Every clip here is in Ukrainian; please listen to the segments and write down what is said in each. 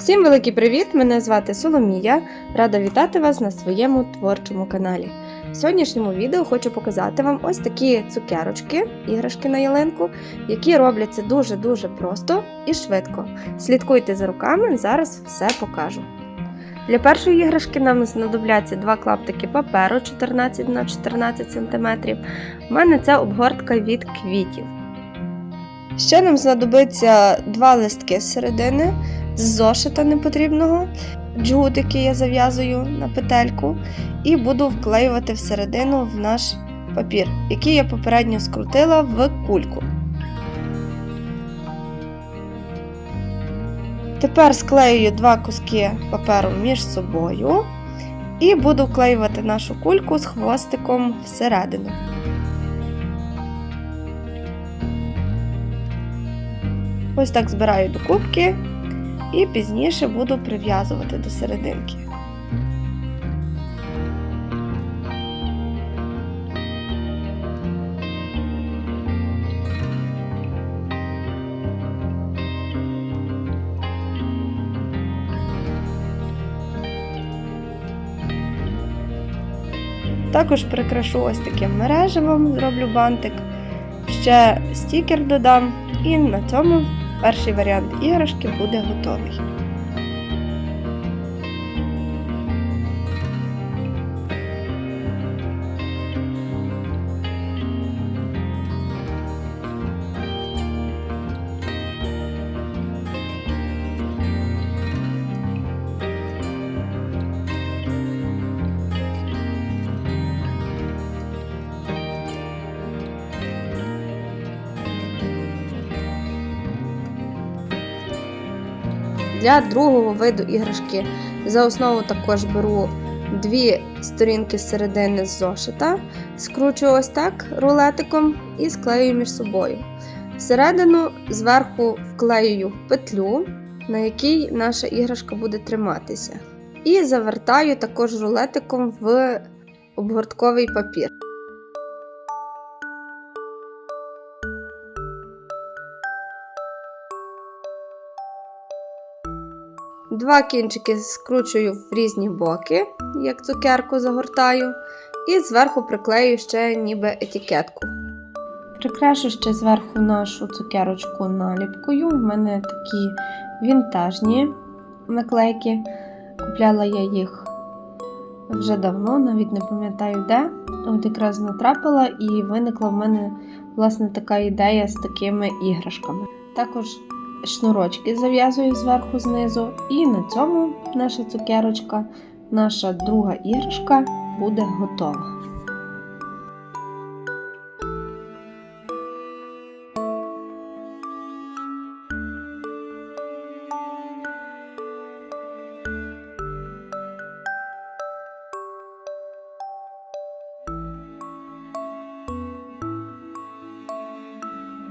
Всім великий привіт! Мене звати Соломія. Рада вітати вас на своєму творчому каналі. В сьогоднішньому відео хочу показати вам ось такі цукерочки, іграшки на ялинку, які робляться дуже-дуже просто і швидко. Слідкуйте за руками, зараз все покажу. Для першої іграшки нам знадобляться два клаптики паперу 14 на 14 см. У мене це обгортка від квітів. Ще нам знадобиться два листки з середини з зошита непотрібного, джгут, який я зав'язую на петельку, і буду вклеювати всередину в наш папір, який я попередньо скрутила в кульку. Тепер склеюю два куски паперу між собою і буду вклеювати нашу кульку з хвостиком всередину. Ось так збираю до кубки і пізніше буду прив'язувати до серединки. Також прикрашу ось таким мереживом, зроблю бантик, ще стікер додам, і на цьому перший варіант іграшки буде готовий. Для другого виду іграшки за основу також беру дві сторінки середини з зошита, скручую ось так рулетиком і склею між собою. Всередину зверху вклеюю петлю, на якій наша іграшка буде триматися. І завертаю також рулетиком в обгортковий папір. Два кінчики скручую в різні боки, як цукерку загортаю, і зверху приклею ще ніби етикетку. Прикрашу ще зверху нашу цукерочку наліпкою. У мене такі вінтажні наклейки. Купляла я їх вже давно, навіть не пам'ятаю де. От якраз натрапила і виникла в мене власне така ідея з такими іграшками. Також шнурочки зав'язую зверху знизу, і на цьому наша цукерочка, наша друга іграшка буде готова.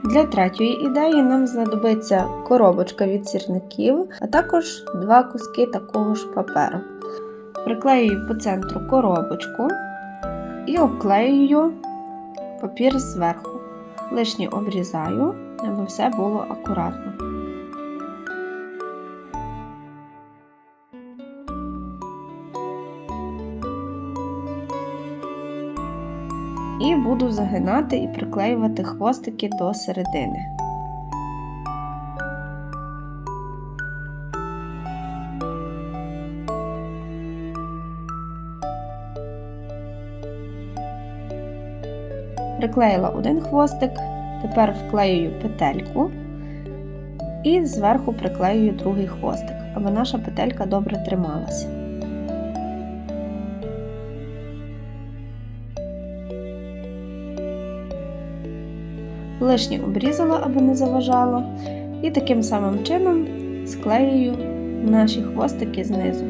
Для третьої ідеї нам знадобиться коробочка від сірників, а також два куски такого ж паперу. Приклеюю по центру коробочку і обклеюю папір зверху. Лишнє обрізаю, аби все було акуратно. І буду загинати і приклеювати хвостики до середини. Приклеїла один хвостик, тепер вклеюю петельку і зверху приклеюю другий хвостик, аби наша петелька добре трималася. Лишнє обрізала, аби не заважало, і таким самим чином склеюю наші хвостики знизу.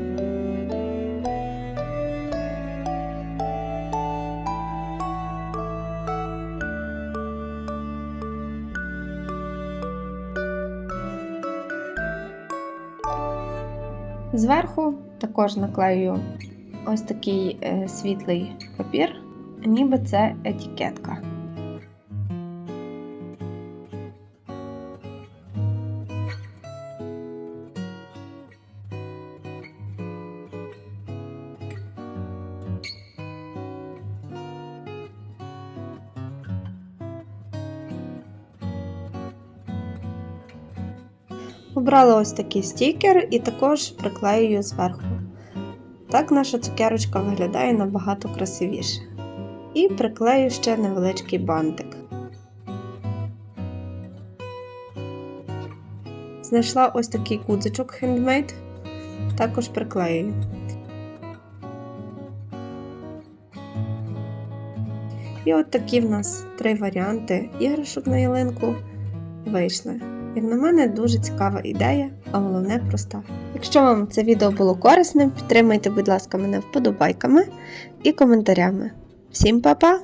Зверху також наклею ось такий е, світлий папір, ніби це етикетка. Обрала ось такий стікер і також приклеюю зверху. Так наша цукерочка виглядає набагато красивіше. І приклею ще невеличкий бантик. Знайшла ось такий кудзичок хендмейд, також приклеюю. І от такі в нас три варіанти іграшок на ялинку вийшли. Як на мене, дуже цікава ідея, а головне проста. Якщо вам це відео було корисним, підтримайте, будь ласка, мене вподобайками і коментарями. Всім па-па!